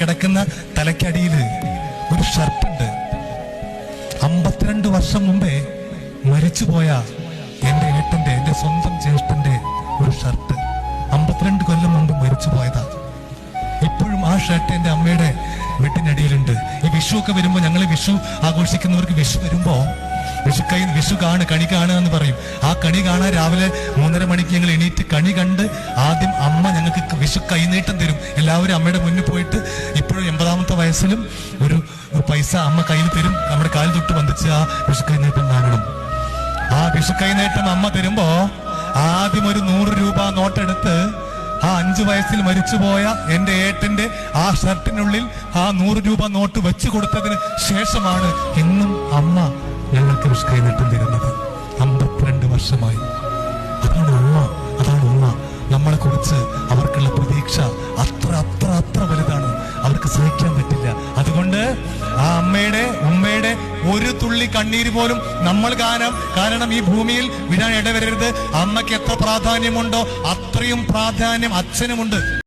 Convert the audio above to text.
കിടക്കുന്ന തലയ്ക്കടിയിൽ ഒരു ഷർട്ടുണ്ട്. അമ്പത്തിരണ്ട് വർഷം മുമ്പേ മരിച്ചുപോയ എന്റെ ഏട്ടന്റെ എന്റെ സ്വന്തം ജ്യേഷ്ഠന്റെ ഒരു ഷർട്ട്. അമ്പത്തിരണ്ട് കൊല്ലം മുമ്പ് മരിച്ചു പോയതാ ഇപ്പോഴും ആ ഷർട്ട് എന്റെ അമ്മയുടെ വീട്ടിനടിയിലുണ്ട് ഈ വിഷു ഒക്കെ വരുമ്പോ ഞങ്ങൾ വിഷു ആഘോഷിക്കുന്നവർക്ക് വിഷു വരുമ്പോൾ വിഷു കൈ വിഷു കാണ് കണി കാണുക എന്ന് പറയും. ആ കണി കാണാൻ രാവിലെ മൂന്നര മണിക്ക് ഞങ്ങൾ എണീറ്റ് കണി കണ്ട് ആദ്യം അമ്മ ഞങ്ങൾക്ക് വിഷു കൈനീട്ടം തരും. എല്ലാവരും അമ്മയുടെ മുന്നിൽ പോയിട്ട് ഇപ്പോഴും എൺപതാമത്തെ വയസ്സിലും ഒരു പൈസ അമ്മ കയ്യിൽ തരും. നമ്മുടെ കാലിൽ തൊട്ട് വന്നിച്ച് ആ വിഷു കൈനീട്ടം വാങ്ങണം. ആ വിഷു കൈനീട്ടം അമ്മ തരുമ്പോ ആദ്യം ഒരു നൂറ് രൂപ നോട്ടെടുത്ത് ആ അഞ്ചു വയസ്സിൽ മരിച്ചുപോയ എന്റെ ഏട്ടന്റെ ആ ഷർട്ടിനുള്ളിൽ ആ നൂറ് രൂപ നോട്ട് വെച്ചു കൊടുത്തതിന് ശേഷമാണ് ഇന്നും അമ്മ ഞങ്ങൾക്ക് വിഷു കൈനീട്ടം തരുന്നത്. കുറിച്ച് അവർക്കുള്ള പ്രതീക്ഷ അത്ര അത്ര അത്ര വലുതാണ്. അവർക്ക് സഹിക്കാൻ പറ്റില്ല. അതുകൊണ്ട് ആ അമ്മയുടെ ഉമ്മയുടെ ഒരു തുള്ളി കണ്ണീര് പോലും നമ്മൾ കാരണം കാരണം ഈ ഭൂമിയിൽ വിടാൻ ഇടവരരുത്. അമ്മയ്ക്ക് എത്ര പ്രാധാന്യമുണ്ടോ അത്രയും പ്രാധാന്യം അച്ഛനുമുണ്ട്.